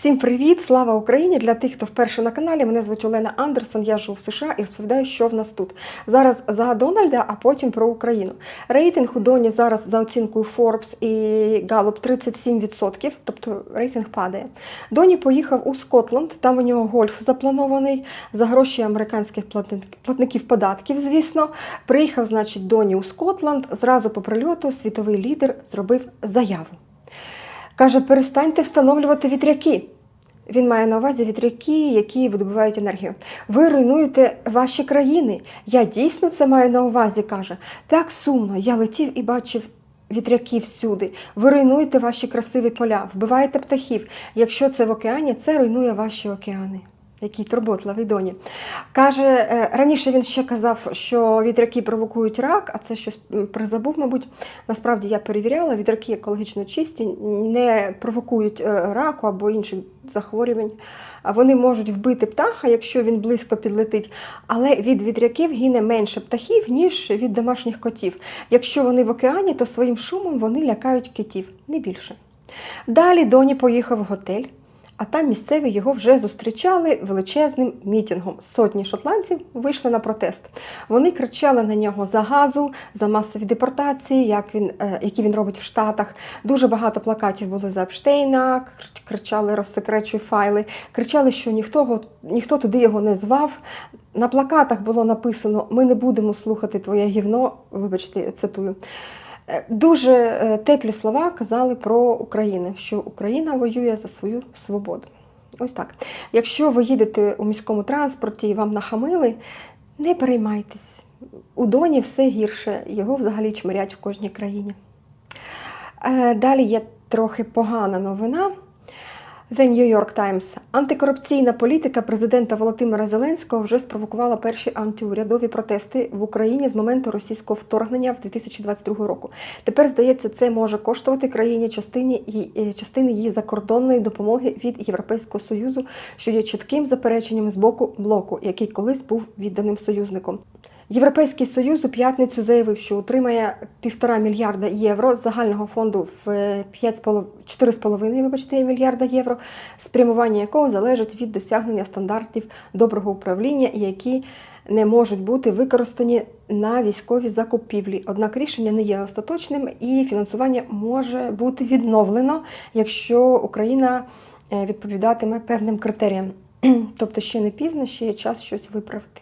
Всім привіт! Слава Україні! Для тих, хто вперше на каналі. Мене звуть Олена Андерсон. Я живу в США і розповідаю, що в нас тут. Зараз за Дональда, а потім про Україну. Рейтинг у Доні зараз за оцінкою Forbes і Gallup 37%, тобто рейтинг падає. Доні поїхав у Скотланд, там у нього гольф запланований за гроші американських платників податків. Звісно, приїхав, значить, Доні у Скотланд. Зразу по прильоту світовий лідер зробив заяву. Каже, перестаньте встановлювати вітряки. Він має на увазі вітряки, які видобувають енергію. Ви руйнуєте ваші країни. Я дійсно це маю на увазі, каже. Так сумно, я летів і бачив вітряки всюди. Ви руйнуєте ваші красиві поля, вбиваєте птахів. Якщо це в океані, це руйнує ваші океани. Який турботливий доні. Каже, е, раніше він ще казав, що вітряки провокують рак, а це щось призабув, мабуть. Насправді я перевіряла, вітряки екологічно чисті, не провокують е, раку або інших захворювань. Вони можуть вбити птаха, якщо він близько підлетить, але від вітряків гине менше птахів, ніж від домашніх котів. Якщо вони в океані, то своїм шумом вони лякають китів, не більше. Далі Доні поїхав в готель. А там місцеві його вже зустрічали величезним мітингом. Сотні шотландців вийшли на протест. Вони кричали на нього за газу, за масові депортації, як він, е, які він робить в Штатах. Дуже багато плакатів було за Епштейна, кр- кричали розсекречуй файли, кричали, що ніхто, ніхто туди його не звав. На плакатах було написано Ми не будемо слухати твоє гівно. Вибачте, цитую. Е, Дуже е, теплі слова казали про Україну, що Україна воює за свою свободу. Ось так. Якщо ви їдете у міському транспорті і вам нахамили, не переймайтесь. У Доні все гірше, його взагалі чмирять в кожній країні. Е, Далі є трохи погана новина. The New York Times. Антикорупційна політика президента Володимира Зеленського вже спровокувала перші антиурядові протести в Україні з моменту російського вторгнення в 2022 року. Тепер, здається, це може коштувати країні частині, е, частини її закордонної допомоги від Європейського Союзу, що є чітким запереченням з боку блоку, який колись був відданим союзником. Європейський союз у п'ятницю заявив, що отримає півтора мільярда євро з загального фонду в е, 5,5 4,5 вибачте, мільярда євро, спрямування якого залежить від досягнення стандартів доброго управління, які не можуть бути використані на військові закупівлі. Однак рішення не є остаточним і фінансування може бути відновлено, якщо Україна е, відповідатиме певним критеріям. Тобто ще не пізно, ще є час щось виправити.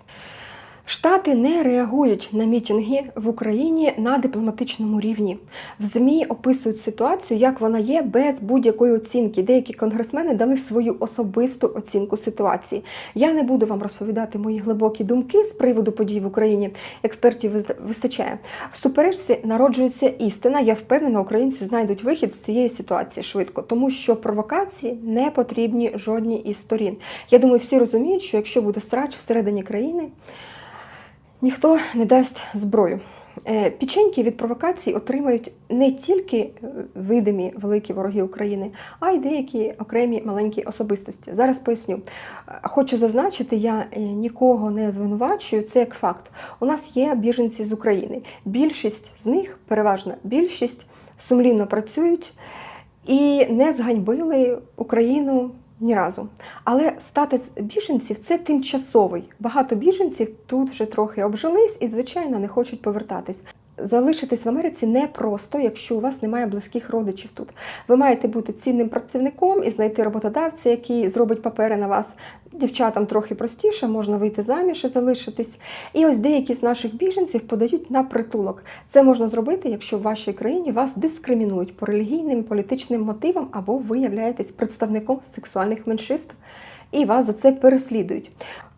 Штати не реагують на мітинги в Україні на дипломатичному рівні. В ЗМІ описують ситуацію, як вона є, без будь-якої оцінки. Деякі конгресмени дали свою особисту оцінку ситуації. Я не буду вам розповідати мої глибокі думки з приводу подій в Україні. Експертів вистачає. В суперечці народжується істина. Я впевнена, українці знайдуть вихід з цієї ситуації швидко, тому що провокації не потрібні жодній із сторін. Я думаю, всі розуміють, що якщо буде срач всередині країни ніхто не дасть зброю. Е, Печеньки від провокацій отримають не тільки е, видимі великі вороги України, а й деякі окремі маленькі особистості. Зараз поясню. Е, Хочу зазначити, я нікого не звинувачую, це як факт. У нас є біженці з України. Більшість з них, переважна більшість, сумлінно працюють і не зганьбили Україну ні разу. Але статус біженців це тимчасовий. Багато біженців тут вже трохи обжились і, звичайно, не хочуть повертатись. Залишитись в Америці непросто, якщо у вас немає близьких родичів тут. Ви маєте бути цінним працівником і знайти роботодавця, який зробить папери на вас. Дівчатам трохи простіше, можна вийти заміж і залишитись. І ось деякі з наших біженців подають на притулок. Це можна зробити, якщо в вашій країні вас дискримінують по релігійним, політичним мотивам, або ви являєтесь представником сексуальних меншинств і вас за це переслідують.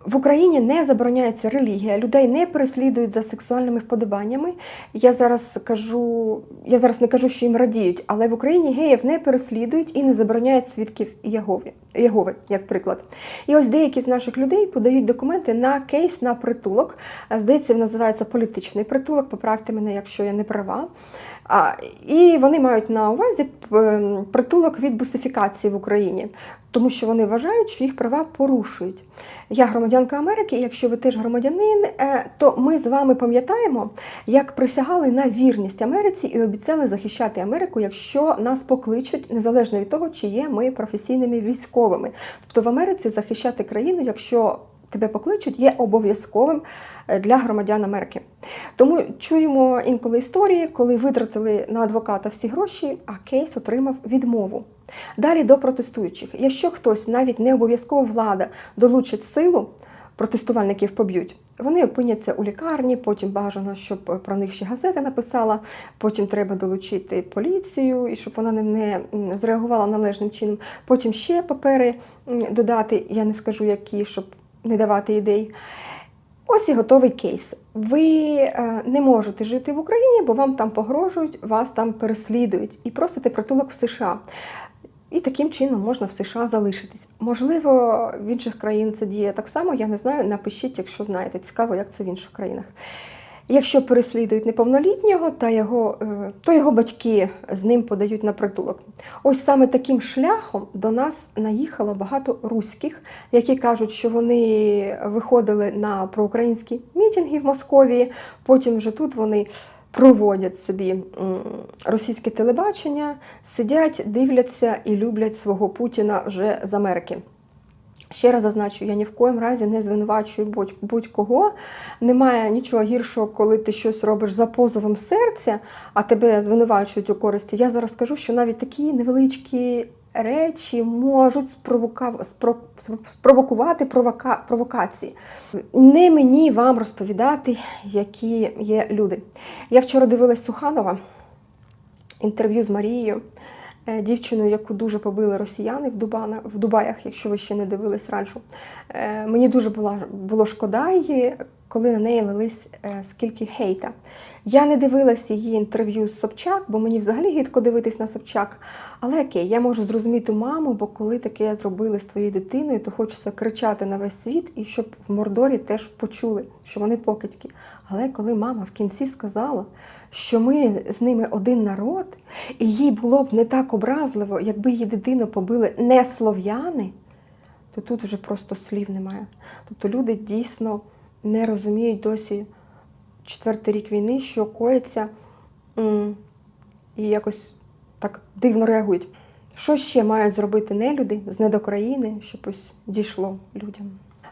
В Україні не забороняється релігія, людей не переслідують за сексуальними вподобаннями. Я зараз кажу, я зараз не кажу, що їм радіють, але в Україні геїв не переслідують і не забороняють свідків Єгови, Єгови, як приклад. І ось деякі з наших людей подають документи на кейс на притулок. Здається, він називається політичний притулок. Поправте мене, якщо я не права. А, і вони мають на увазі ем, притулок від бусифікації в Україні, тому що вони вважають, що їх права порушують. Я громадянка Америки, і якщо ви теж громадянин, е, то ми з вами пам'ятаємо, як присягали на вірність Америці і обіцяли захищати Америку, якщо нас покличуть, незалежно від того, чи є ми професійними військовими. військовими. Тобто в Америці захищати країну, якщо тебе покличуть, є обов'язковим е, для громадян Америки. Тому чуємо інколи історії, коли витратили на адвоката всі гроші, а кейс отримав відмову. Далі до протестуючих. Якщо хтось, навіть не обов'язково влада, долучить силу, протестувальників поб'ють. Вони опиняться у лікарні, потім бажано, щоб про них ще газета написала. Потім треба долучити поліцію, і щоб вона не, не зреагувала належним чином. Потім ще папери додати, я не скажу які, щоб не давати ідей. Ось і готовий кейс. Ви е, не можете жити в Україні, бо вам там погрожують, вас там переслідують і просите притулок в США. І таким чином можна в США залишитись. Можливо, в інших країн це діє так само, я не знаю. Напишіть, якщо знаєте. Цікаво, як це в інших країнах. Якщо переслідують неповнолітнього, та його, е, то його батьки з ним подають на притулок. Ось саме таким шляхом до нас наїхало багато руських, які кажуть, що вони виходили на проукраїнські мітинги в Московії, потім вже тут вони проводять собі російське телебачення, сидять, дивляться і люблять свого Путіна вже з Америки. Ще раз зазначу, я ні в коїм разі не звинувачую будь- будь-кого. Немає нічого гіршого, коли ти щось робиш за позовом серця, а тебе звинувачують у користі. Я зараз скажу, що навіть такі невеличкі речі можуть спровокувати провока... провокації. Не мені вам розповідати, які є люди. Я вчора дивилась Суханова інтерв'ю з Марією, е, дівчиною, яку дуже побили росіяни в, Дубана, в Дубаях, якщо ви ще не дивились раніше. Мені дуже була, було шкода її, коли на неї лились е, скільки хейта. Я не дивилась її інтерв'ю з Собчак, бо мені взагалі гідко дивитись на Собчак. Але окей, я можу зрозуміти маму, бо коли таке зробили з твоєю дитиною, то хочеться кричати на весь світ і щоб в Мордорі теж почули, що вони покидьки. Але коли мама в кінці сказала, що ми з ними один народ, і їй було б не так образливо, якби її дитину побили не слов'яни, то тут вже просто слів немає. Тобто люди дійсно не розуміють досі четвертий рік війни, що коїться, і якось так дивно реагують. Що ще мають зробити нелюди з недокраїни, щоб ось дійшло людям?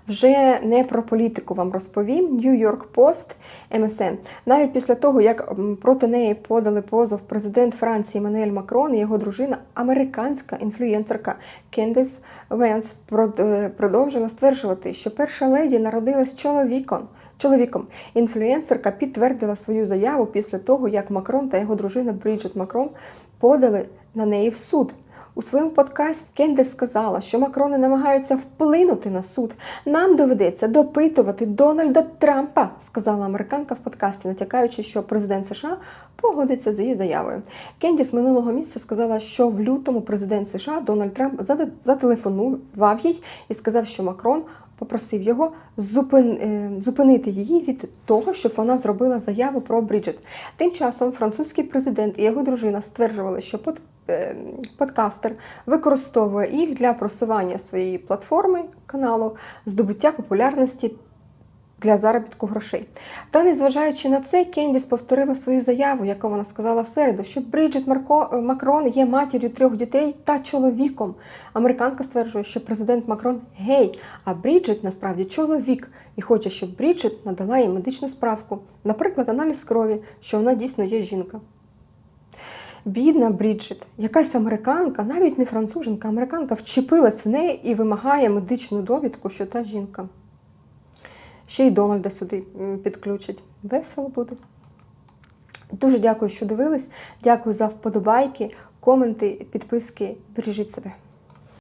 Вже не про політику вам розповім. York Post, MSN. Навіть після того, як проти неї подали позов президент Франції Еммануель Макрон і його дружина, американська інфлюєнсерка Кендіс Венс е, продовжила стверджувати, що перша леді народилась чоловіком. Чоловіком інфлюєнсерка підтвердила свою заяву після того, як Макрон та його дружина Бріджит Макрон подали на неї в суд. У своєму подкасті Кендес сказала, що Макрони намагаються вплинути на суд. Нам доведеться допитувати Дональда Трампа, сказала американка в подкасті, натякаючи, що президент США погодиться з її заявою. Кендіс минулого місяця сказала, що в лютому президент США Дональд Трамп зателефонував їй і сказав, що Макрон попросив його е, зупинити її від того, щоб вона зробила заяву про Бріджит. Тим часом французький президент і його дружина стверджували, що подкастер використовує їх для просування своєї платформи каналу, здобуття популярності для заробітку грошей. Та незважаючи на це, Кендіс повторила свою заяву, яку вона сказала в середу, що Бріджит Марко е, Макрон є матір'ю трьох дітей та чоловіком. Американка стверджує, що президент Макрон гей, а Бріджит насправді чоловік і хоче, щоб Бріджит надала їй медичну справку, наприклад, аналіз крові, що вона дійсно є жінка. Бідна Бріджит, якась американка, навіть не француженка, американка вчепилась в неї і вимагає медичну довідку, що та жінка. Ще й Дональда сюди підключать. Весело буде. Дуже дякую, що дивились. Дякую за вподобайки, коменти, підписки. Бережіть себе.